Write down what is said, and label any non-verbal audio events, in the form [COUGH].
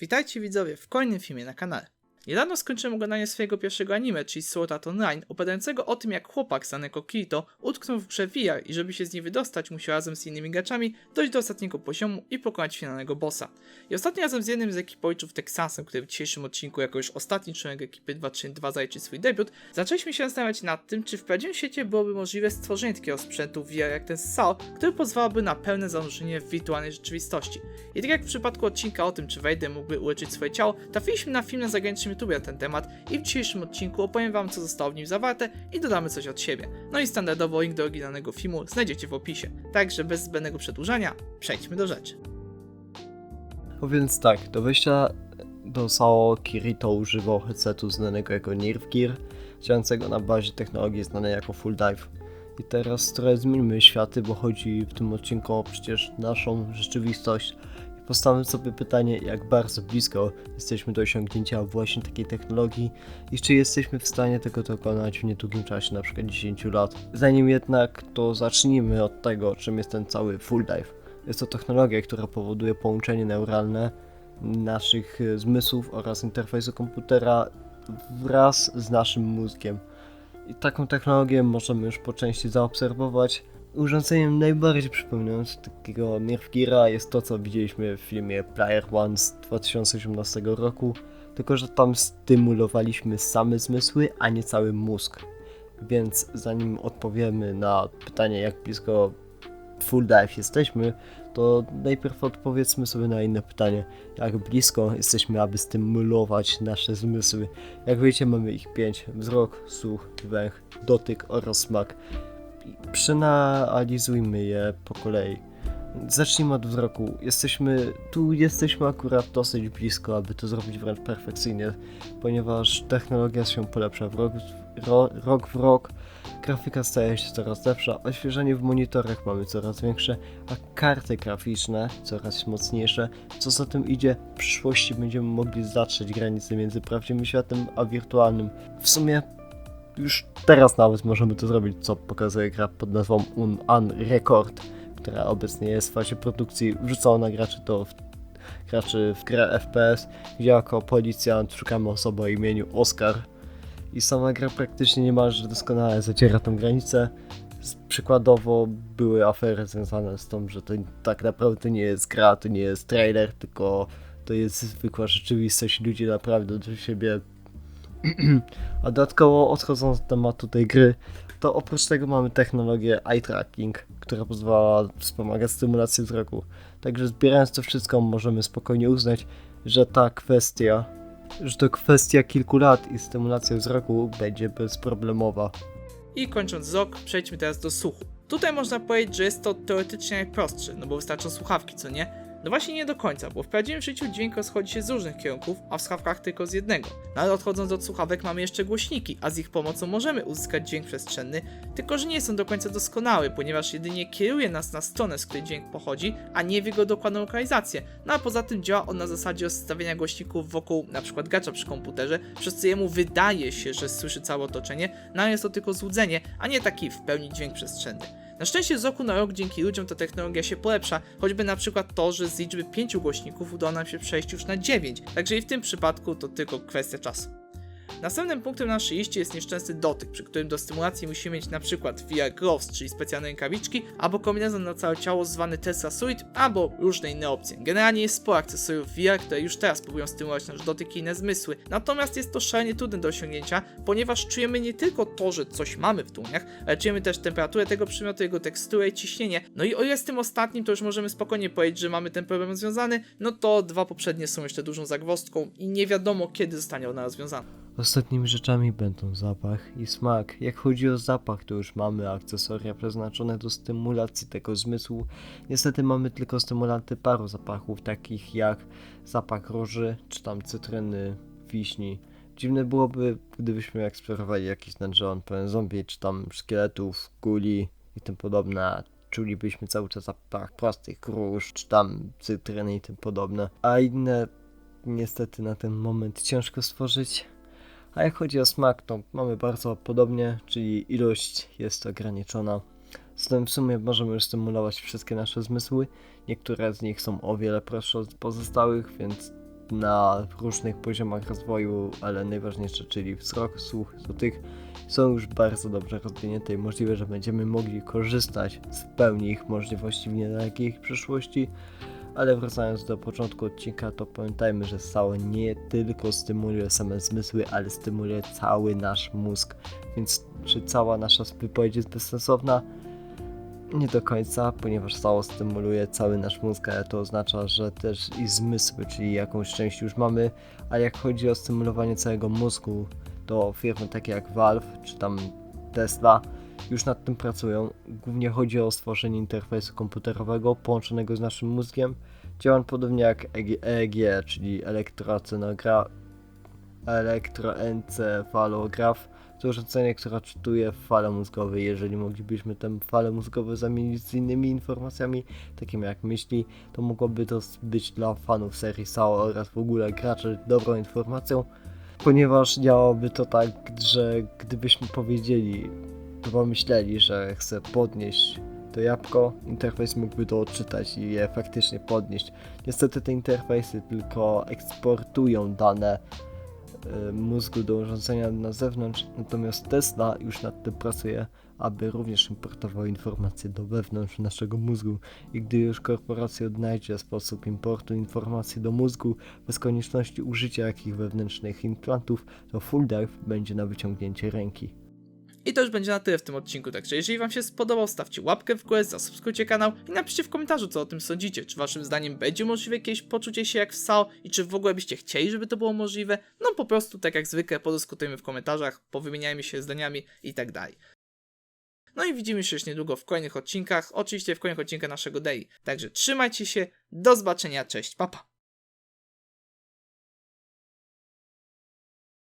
Witajcie widzowie w kolejnym filmie na kanale. Niedawno skończyłem oglądanie swojego pierwszego anime, czyli Sword Art Online, opowiadającego o tym jak chłopak jako Kirito utknął w grze VR i żeby się z niej wydostać musiał razem z innymi graczami dojść do ostatniego poziomu i pokonać finalnego bossa. I ostatnio razem z jednym z ekipojczów Texasem, który w dzisiejszym odcinku jako już ostatni członek ekipy 232 zaliczy swój debiut, zaczęliśmy się zastanawiać nad tym, czy w prawdziwym świecie byłoby możliwe stworzenie takiego sprzętu VR jak ten SAO, który pozwalałby na pełne zanurzenie w wirtualnej rzeczywistości. I tak jak w przypadku odcinka o tym, czy Vader mógłby uleczyć swoje ciało, trafiliśmy na film na zagranicznym YouTube na ten temat i w dzisiejszym odcinku opowiem wam, co zostało w nim zawarte i dodamy coś od siebie. No i standardowo link do oryginalnego filmu znajdziecie w opisie. Także bez zbędnego przedłużania, przejdźmy do rzeczy. No więc tak, do wejścia do SAO Kirito używał headsetu znanego jako Nerve Gear, działającego na bazie technologii znanej jako Full Dive. I teraz trochę zmienimy światy, bo chodzi w tym odcinku o przecież naszą rzeczywistość. Postawmy sobie pytanie, jak bardzo blisko jesteśmy do osiągnięcia właśnie takiej technologii i czy jesteśmy w stanie tego dokonać w niedługim czasie, na przykład 10 lat. Zanim jednak to zacznijmy od tego, czym jest ten cały Full Dive. Jest to technologia, która powoduje połączenie neuralne naszych e, zmysłów oraz interfejsu komputera wraz z naszym mózgiem. I taką technologię możemy już po części zaobserwować. Urządzeniem najbardziej przypominającym takiego Nerve Geara jest to, co widzieliśmy w filmie Player One z 2018 roku, tylko że tam stymulowaliśmy same zmysły, a nie cały mózg. Więc zanim odpowiemy na pytanie, jak blisko Full Dive jesteśmy, to najpierw odpowiedzmy sobie na inne pytanie. Jak blisko jesteśmy, aby stymulować nasze zmysły? Jak wiecie, mamy ich pięć: wzrok, słuch, węch, dotyk oraz smak. Przeanalizujmy je po kolei. Zacznijmy od wzroku. Jesteśmy, tu jesteśmy akurat dosyć blisko, aby to zrobić wręcz perfekcyjnie, ponieważ technologia się polepsza rok, ro, rok w rok, grafika staje się coraz lepsza, oświeżenie w monitorach mamy coraz większe, a karty graficzne coraz mocniejsze. Co za tym idzie, w przyszłości będziemy mogli zatrzeć granice między prawdziwym światem a wirtualnym. W sumie już teraz nawet możemy to zrobić, co pokazuje gra pod nazwą Un Record, która obecnie jest w fazie produkcji, wrzucona na graczy to w, graczy w grę FPS, gdzie jako policjant szukamy osoby o imieniu Oscar i sama gra praktycznie niemalże doskonale zaciera tą granicę. Przykładowo były afery związane z tym, że to tak naprawdę nie jest gra, to nie jest trailer, tylko to jest zwykła rzeczywistość ludzie naprawdę do siebie [CLEARS THROAT] a dodatkowo odchodząc od tematu tej gry, to oprócz tego mamy technologię eye tracking, która pozwala wspomagać stymulację wzroku. Także zbierając to wszystko możemy spokojnie uznać, że ta kwestia, że to kwestia kilku lat i stymulacja wzroku będzie bezproblemowa. I kończąc wzrok, przejdźmy teraz do słuchu. Tutaj można powiedzieć, że jest to teoretycznie najprostsze, no bo wystarczą słuchawki, co nie? No właśnie nie do końca, bo w prawdziwym życiu dźwięk rozchodzi się z różnych kierunków, a w słuchawkach tylko z jednego. No ale odchodząc od słuchawek mamy jeszcze głośniki, a z ich pomocą możemy uzyskać dźwięk przestrzenny, tylko że nie są do końca doskonałe, ponieważ jedynie kieruje nas na stronę, z której dźwięk pochodzi, a nie w jego dokładną lokalizację. No a poza tym działa on na zasadzie rozstawiania głośników wokół np. gracza przy komputerze, przez co jemu wydaje się, że słyszy całe otoczenie, no ale jest to tylko złudzenie, a nie taki w pełni dźwięk przestrzenny. Na szczęście z roku na rok dzięki ludziom ta technologia się polepsza, choćby na przykład to, że z liczby 5 głośników udało nam się przejść już na 9, także i w tym przypadku to tylko kwestia czasu. Następnym punktem na naszej liście jest nieszczęsny dotyk, przy którym do stymulacji musimy mieć przykład VR Gloves, czyli specjalne rękawiczki, albo kombinezon na całe ciało zwany Tesla Suite, albo różne inne opcje. Generalnie jest sporo akcesoriów VR, które już teraz próbują stymulować nasz dotyk i inne zmysły, natomiast jest to szalenie trudne do osiągnięcia, ponieważ czujemy nie tylko to, że coś mamy w dłoniach, ale czujemy też temperaturę tego przedmiotu, jego teksturę i ciśnienie. No i o ile z tym ostatnim to już możemy spokojnie powiedzieć, że mamy ten problem rozwiązany, no to dwa poprzednie są jeszcze dużą zagwozdką i nie wiadomo kiedy zostanie ona rozwiązana. Ostatnimi rzeczami będą zapach i smak. Jak chodzi o zapach, to już mamy akcesoria przeznaczone do stymulacji tego zmysłu. Niestety mamy tylko stymulanty paru zapachów, takich jak zapach róży, czy tam cytryny, wiśni. Dziwne byłoby, gdybyśmy eksplorowali jakiś dungeon pełen zombie, czy tam szkieletów, guli i tym podobne. Czulibyśmy cały czas zapach prostych róż, czy tam cytryny i tym podobne. A inne niestety na ten moment ciężko stworzyć. A jak chodzi o smak, to mamy bardzo podobnie, czyli ilość jest ograniczona. Zatem w sumie możemy już stymulować wszystkie nasze zmysły. Niektóre z nich są o wiele prostsze od pozostałych, więc na różnych poziomach rozwoju, ale najważniejsze, czyli wzrok, słuch, dotyk, są już bardzo dobrze rozwinięte i możliwe, że będziemy mogli korzystać z pełni ich możliwości w niedalekiej przyszłości. Ale wracając do początku odcinka, to pamiętajmy, że SAO nie tylko stymuluje same zmysły, ale stymuluje cały nasz mózg. Więc czy cała nasza wypowiedź jest bezsensowna? Nie do końca, ponieważ SAO stymuluje cały nasz mózg, ale to oznacza, że też i zmysły, czyli jakąś część już mamy, a jak chodzi o stymulowanie całego mózgu, to firmy takie jak Valve czy tam Tesla już nad tym pracują. Głównie chodzi o stworzenie interfejsu komputerowego połączonego z naszym mózgiem. Działa on podobnie jak E EG, EEG, czyli elektroencefalogra- elektroencefalograf. To urządzenie, które czytuje fale mózgowe. Jeżeli moglibyśmy tę falę mózgową zamienić z innymi informacjami, takimi jak myśli, to mogłoby to być dla fanów serii SAO oraz w ogóle graczy dobrą informacją, ponieważ działałoby to tak, że gdybyśmy powiedzieli, to pomyśleli, że chce podnieść to jabłko, interfejs mógłby to odczytać i je faktycznie podnieść. Niestety te interfejsy tylko eksportują dane y, mózgu do urządzenia na zewnątrz, natomiast Tesla już nad tym pracuje, aby również importował informacje do wewnątrz naszego mózgu i gdy już korporacja odnajdzie sposób importu informacji do mózgu bez konieczności użycia jakichś wewnętrznych implantów, to Full Dive będzie na wyciągnięcie ręki. I to już będzie na tyle w tym odcinku, także jeżeli wam się spodobał, stawcie łapkę w górę, zasubskrybujcie kanał i napiszcie w komentarzu, co o tym sądzicie. Czy waszym zdaniem będzie możliwe jakieś poczucie się jak w SAO i czy w ogóle byście chcieli, żeby to było możliwe? No po prostu, tak jak zwykle, podyskutujmy w komentarzach, powymieniajmy się zdaniami i tak dalej. No i widzimy się już niedługo w kolejnych odcinkach, oczywiście w kolejnych odcinkach naszego Daily. Także trzymajcie się, do zobaczenia, cześć, papa.